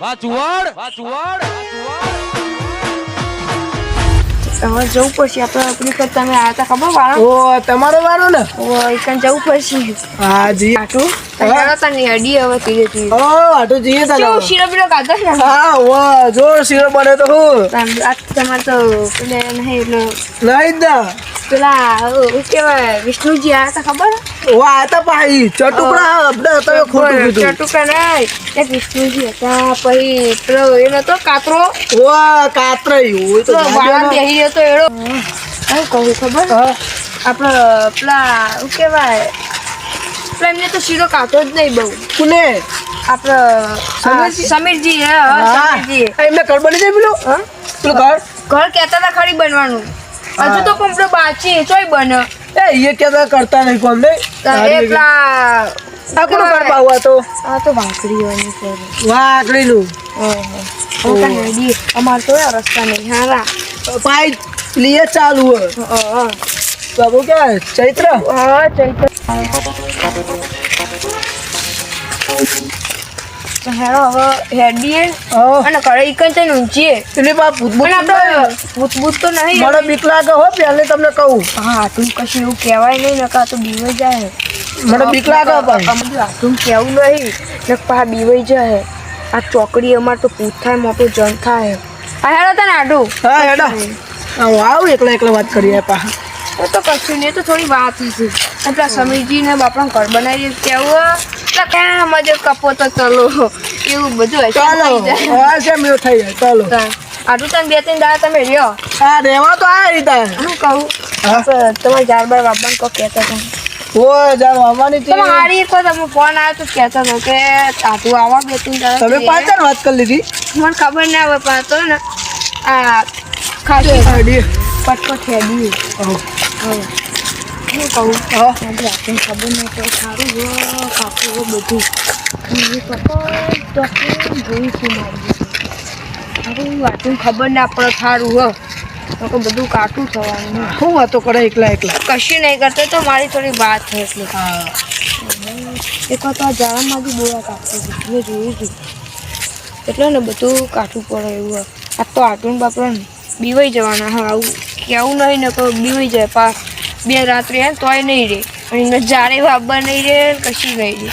વાહ ચુવાડ વાહ ચુવાડ વાહ ચુવાડ હવે જવું પડશે. આપણે આપણી કરતા તમે આવ્યા હતા ખબર વાળા? ઓ તમારો વારો ને? ઓ એકન જવું પડશે. હા જી. આટુ? તમારા તને અડી હવે ધીરે ધીરે. ઓ આટો જઈએ તને કેવું શીરો બીરો હા બને તો હું. આમ તમારે તો પેલે નહીં એટલે નહીં જ ના. પેલા શું વિષ્ણુજી આવ્યા હતા ખબર વાહ આ તો પાહી ચટુકડા આપણે તમે ખોટું કીધું ચટુકા નહીં એક વિષ્ણુજી હતા પછી પેલો એનો તો કાતરો હોય તો વાળા એડો શું કહું ખબર. આપણે પેલા શું કહેવાય પેલા એમને તો શીરો કાતો જ નહીં બહુ કુને આપણે સમીરજી? સમીરજી હે સમીરજી એમને ઘર બની જાય પેલું? પેલું ઘર ઘર કહેતા હતા ખરી બનવાનું હજુ તો કમ્પ્લીટ બાચી ચોય બને. એ એ ક્યાં કરતા નહીં કોમ નહીં એ પેલા આ કોનું ઘર પાવું આ તો આ તો ભાખરીઓની છે વાહ આકડીનું ઓહો. નદી અમાર તો રસ્તા નહીં. હારા પાઈ લીએ ચાલુ હોય. હા હા બાબુ કે ચૈત્ર? હા ચૈત્ર. હેરો હવે હેડીએ અને ઘરે ઈકન થઈને ઊંચીએ એટલે બા ભૂત આપણે ભૂત ભૂત તો નહીં. મને બીક લાગે હો પહેલે તમને કહું. હા હાથું કશું એવું કહેવાય નહીં નકા તો બીવાઈ જાય મને બીક લાગે પણ. તું કેવું નહીં ને પા બીવાઈ જાય આ ચોકડી અમાર તો પૂછ થાય મોટો જન થાય. આ હેડો તને આડું. હા હેડા. આવું એકલા એકલા વાત કરીએ પા. તો કશું નહીં તો થોડી વાત હતી અને પેલા સમીરજીને બાપડા ઘર બનાવી કેવું ક્યાં મજે કપો તો ચલો. એવું બધું ચાલો હા છે મેં થઈ જાય? ચાલો. આટલું તમે બે ત્રણ દાડા તમે રહ્યો. હા રહેવા તો આ રીતે. શું કહું? હા. તો તમારે જાર બાર બાપાને કહો કહેતા તમે તમે ફોન આવ્યો તો હતો કે આટલું આવા બે ત્રણ તમે પાછળ વાત કરી લીધી. મને ખબર ના આવે પાછો ને આ આઈડી. પટકો હા. શું કહું? આજે આપણને ખબર નહીં તો સારું હો કાકું હો બધું. બીજું કપાસ ડોક્ટર જોઈ છું મારું ખબર ના પડે સારું હો. તો બધું કાટું થવાનું. હે. શું વાતો કરે એકલા એકલા. કશું નહીં કરતો તો મારી થોડી વાત છે એટલે. હા. એક વાર તો આ જાળામાંથી બોળા કાપતી હતી મેં જોયું હતું એટલે ને બધું કાઠું પડે એવું. આ તો આટલું બાપરા બીવાઈ જવાના હા આવું કેવું નહીં ને કહું બીવાઈ જાય પા બે રાત્રે હે તોય નહીં રે. અને જારે વાબા નહીં રે ને કશું નહીં રે.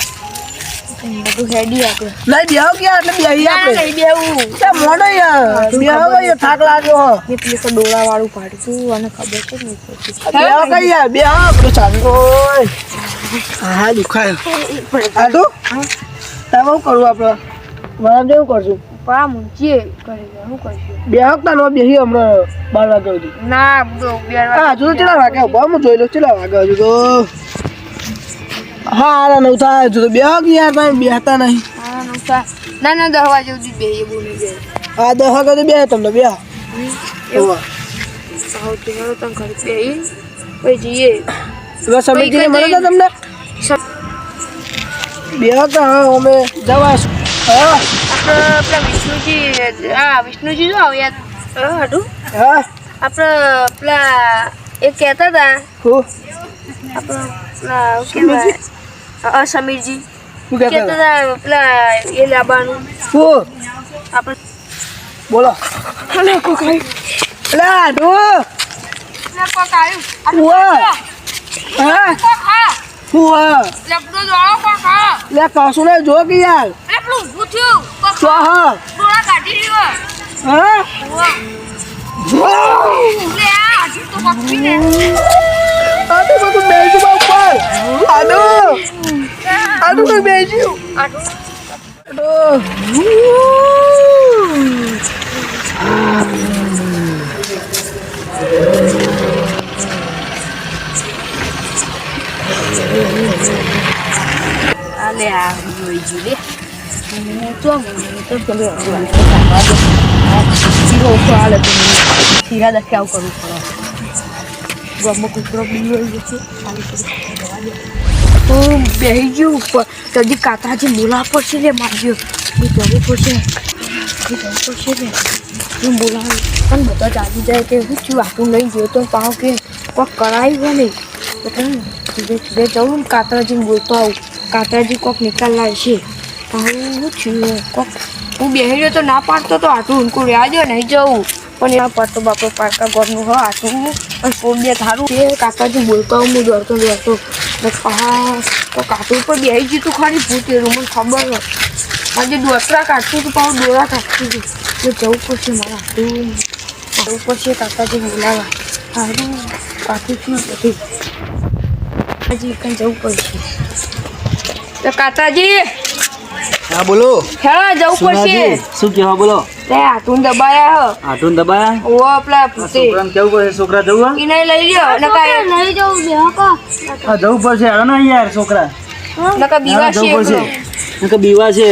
બધું હેડી આપણે બેહો એટલે બેહી આપણે નહીં બેવું તે મોડો યાર બેહો થાક લાગ્યો હો. પેલી તો ડોળા વાળું અને ખબર છે નહીં પડતી બેહો કઈ યાર બેહો આપણે હા દુખાય. તમે શું કરવું આપણે મારા જેવું કરશું. પા મૂંચીએ કરી દે શું કરશું બેહો તા નો બેહી હમણાં બાર વાગ્યા સુધી. ના બધું બે હા હજુ તો કેટલા વાગ્યા? ઊભા હું જોઈ લઉં કેટલા વાગ્યા હજુ તો? હા આરા નવ થાય હજુ તો બે કે યાર તમે બેહતા નહીં. હા નમસ્કાર ના ના દસ વાગે સુધી બે એ બોલી ગઈ હા દસ વાગ્યા તો બેહ તમને બે એવું. તને ઘરે બે પછી જઈએ. મળે તમને? બેહો તો અમે જવા હા. પેલા વિષ્ણુજી હા વિષ્ણુજી શું આવ્યા હતું આપણે પેલા એ કહેતા હતા. આપણે પેલા સમીરજી. કહેતા હતા? પેલા એ લાવવાનું હું. આપણે બોલો. હલો કોક આવ્યું કોક આવ્યું હા. હું. હા. એટલે પેલો કોક હા. લે કશું જો કે યાર. પેલું થયું ગોળા કાઢી રહ્યો. હા? હજુ તો કોક બી ને આટું બધું બેસું બા ઉપર આટું આટું તો આવું કરવું પડે ગામમાં કૂતરો બી હોય છે ખાલી કરી જવા દે તો બેહી ગયું ઉપર કદી કાકાજી બોલા પડશે લે મારજો એ જવું પડશે ને હું બોલાવું પણ બધા જાગી જાય કે હું છું આટલું નહીં જોયો તો પાવ કે કોક કરાવી હોય નહીં એટલે જવું ને કાતરાજીને બોલતો આવું કાતરાજી કોક નિકાલ લાવશે. હું છું કોક હું બેહી તો ના પાડતો તો આટલું ઊંકું રહ્યા નહીં જવું. પણ એના પાડતો બાપો પાડકા ઘરનું હ આટલું અને બે થારું એ કાકાજી બોલતો હું ડરતો ડરતો ને તો કાકા ઉપર બેહી ગયું તું ખરી એનું મને ખબર હોય. આજે દોસરા કાઢતું હતું પાછું દોરા કાઢતી હતી એટલે જવું પડશે મારે આટલું જવું પડશે કાકાજી બોલાવા. સારું કાઢું છું બધું. કાકાજી કંઈ જવું પડશે. તો કાકાજી હા બોલો. હેલો જવું પડશે. શું કહેવા બોલો? તે આટું દબાયા હો. આટું દબાયા? ઓ આપલા પૂતે છોકરાને કેવું પડશે? છોકરા જવું ઈ નહીં લઈ લ્યો નકા નહીં જવું બે હકો હા જવું પડશે. હેડો ના યાર છોકરા. નકા બીવા છે જવું એકલો. પડશે. કે બીવા છે.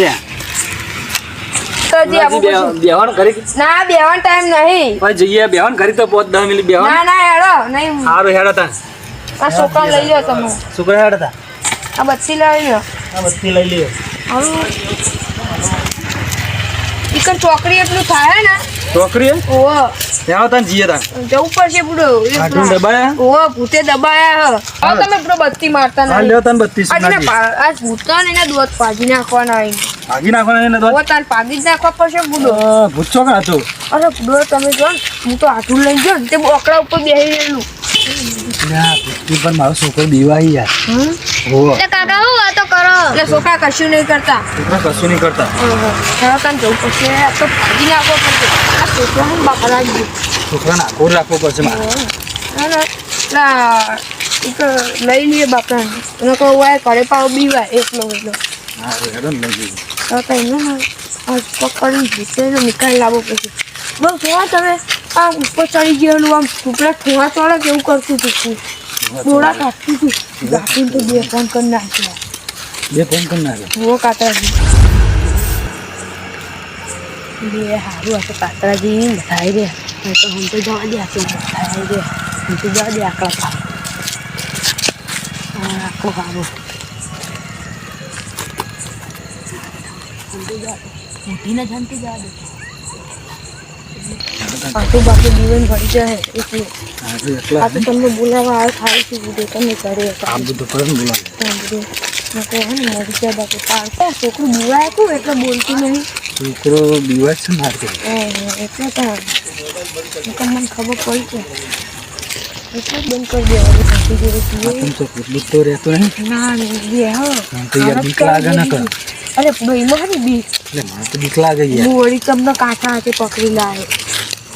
બેહણ કરી ના બેવાનો ટાઈમ નહીં. ભાઈ જઈએ. બેહણ કરી તો પોત દસ મિનિટ બેહણ ના ના હેડો નહીં. સારું હેડો તા આ છોકરા લઈ લો તમે. છોકરા હેડો તા આ બત્તી લઈ લ્યો. આ બત્તી લઈ લ્યો. ઈકન ચોકડી એટલું થાય ને? ચોકડી ઓવો ત્યાં તને જીએ તા જવું પડશે બુડો આટલું દબાયા ઓવો ભૂતે દબાયા હ. તમે બુડો બત્તી મારતા ના આ લ્યો તને બત્તી સુના સુનાજી પા- ને દોત પાજી નાખવાના આઈ ભાગી નાખવાના એને દોત? તાન પાજી જ નાખવા પડશે બુડો ભૂત છો કાં હતો અરે બુડો તમે જો હું તો આટલું લઈ ગયો તે બોકડા ઉપર બેહી રહેલું. પણ મારો છોકરો બીવાઈ યાર. હો કાકા હું વાતો કરો? એટલે છોકરા કશું નહીં કરતા. છોકરા કશું નહીં કરતા. તને જવું પડશે. આ તો ભાગી નાખવો પડશે. આ છોકરાને બાપા લાગી છોકરાને આખો રાખવો પડશે મારે. એક લઈ લઈએ બાપરાને એને કહું વાય કરે પાવ બીવાય એકલો એટલો હા હેડો ને લઈ જઈએ. તો કઈ ન પકડી જીતે નિકાલ લાવવો પડશે. બહુ જોવા તમે? આ ઉપર ચડી ગયેલું આમ ઉપરા થોડા ચોળા કેવું કરતું હતું ડોળા કાપતું હતું કાપીને તો બે ફોન કરી નાખ્યા. બે ફોન કરી નાખ્યા? ઓ કાતરાજી. બે હારું હશે કાતરાજી બધાઈ રે. નહીં તો હું તો જવા દે આપણે બધાઈ રે. હું તો જવા દે આકડા પાપ આકડો હારો. ઊઠીને જવા દે. પાછું બાકી જીવન ભરી જાય એટલે આ તો તમને બોલાવા આવે ખાલી છે બધું તમે કરે આ બધું કરે બોલાવે. છોકરું હતું એટલે બોલતું નહીં. છોકરો બીવાય છે મારે એટલે તો મને ખબર પડી છે એટલે બંધ કરી દેવાનું સાસુ જોડે પીએ. તો કેટલું તો રહેતો નહીં ના. બે હો. તો યાર બીક લાગે ને કર. અરે એટલે મને તો બીક લાગે યાર. હું વળી તમને કાંઠા હાથે પકડી લાવે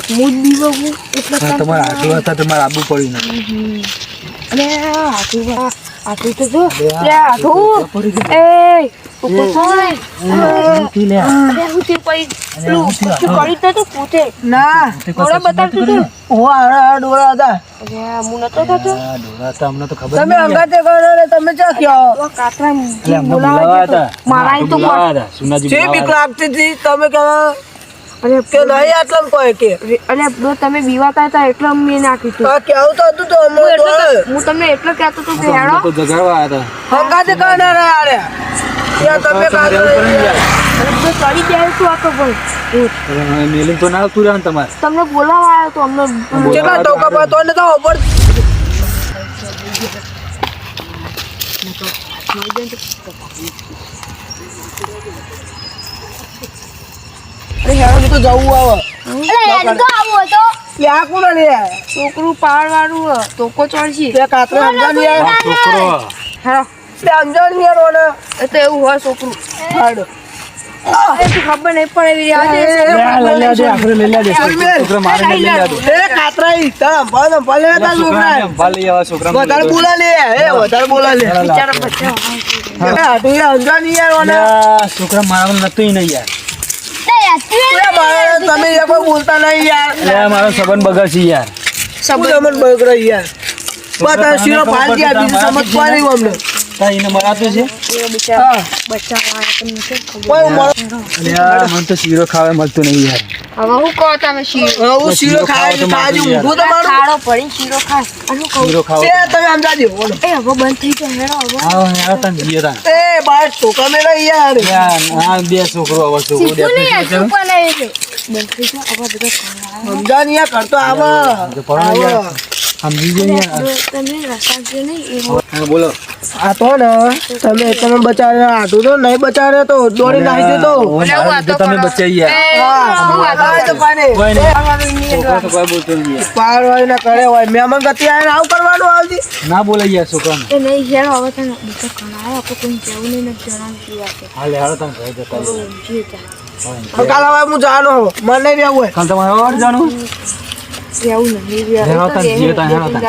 હું જ બીવો હું એટલે હા, આટલું હતા તમારે આબુ પડ્યું અને તો જો. એ તમે નહીં યાર. અંગાતે કરો ને તમે ચા કયો કાતરા એટલે અમને બોલાવા બોલાવા જતો. હતા મારા અહીં તો બોલાવા હતા. સુનાજી જે બીક બોલાવા લાગતી હતી તમે કે અરે કે નહીં આટલા કોઈ કે અને બ્રો તમે બીવાતા હતા એટલે મેં નાખ્યું હતું આ કેવું તો હતું તો અમો હું તમને એટલો કહેતો હતો કે હેડો તો જગાડવા આવ્યા હતા હંગાતે કાના રે આરે ત્યાં તમે તમારે કાઢો. અને બ્રો ચડી જાય શું આ તો પણ મેલીને તો ના આવતું રહે ને તમારે તમને બોલાવા આવ્યો તો અમને કેટલા ટોકા પર તો ને તો ઉપર અરે હેડો તો જવું આવે. તો ત્યાં કોણ લે? છોકરું પાડવાનું વાળું તોકો ચડશે. ત્યાં કાતરે સમજાણ યાર છોકરો. હેડો ત્યાં સમજાણ યાર ઓને એ તો એવું હોય છોકરું. હાડો. એ તો ખબર નહીં પણ એવી આજે લઈ લે આપણે લઈ લે દે મારે લઈ લે એ કાતરા ઈ ભલે ભલે હતા છોકરા. છોકરા ભાલ આવા છોકરા વધારે બોલા લે એ વધારે બોલા લે. બિચારા બચ્ચા એ હાડું યાર સમજાણ યાર ઓને છોકરા મારા નતું નહીં યાર. યાર તમે કોઈ બોલતા નહીં યાર. લે મારો સંબંધ બગડશે યાર. સંબંધ? બગડે યાર. બતા શીરો ફાલ ગયા બીજું સમજ પાડી અમને. તા એને મરાતું છે? એ બચ્ચા વાળા તમને શું ખબર? કોઈ મળો અલ્યા મને તો શીરો ખાવા મળતો નહીં યાર. હવે હું કહો તમે શીરો? હું શીરો ખાય છે ખાજુ ઊંધું તમારું ખાડો પડી શીરો ખાય અને હું કહું શીરો ખાવ એ તમે સમજાજો બોલો. એ હવે બંધ થઈ ગયો હેડો હવે. આવો યાર તમે જીએ તા એ બાર છોકરા મેળા યાર યાર આ બે છોકરો હવે છોકરો તું છે. બંધ થઈ ગયો હવે બધા ખાવા. સમજાન કરતો આવા. યાર. યાર બોલો. આ તો ને તમે તમે બચાવ્યા આટું તો નહીં બચાવ્યા તો દોડી નાખી દેતો તમે બચાવી છોકરો યાર. ને કરે હોય. મહેમાન ગતિ આવીને આવું કરવાનું ના બોલે યાર છોકરાને. નહીં હેરો હવે તને આપણે કોઈ કેવું નહીં જણાવી હાલે હાલો તમે ઘરે જતા રહો. જે થાય હવે કાલ હવે હું જવાનો મને રહેવું હોય. કાલ તમારે જાણું એવું નહીં જીવે તને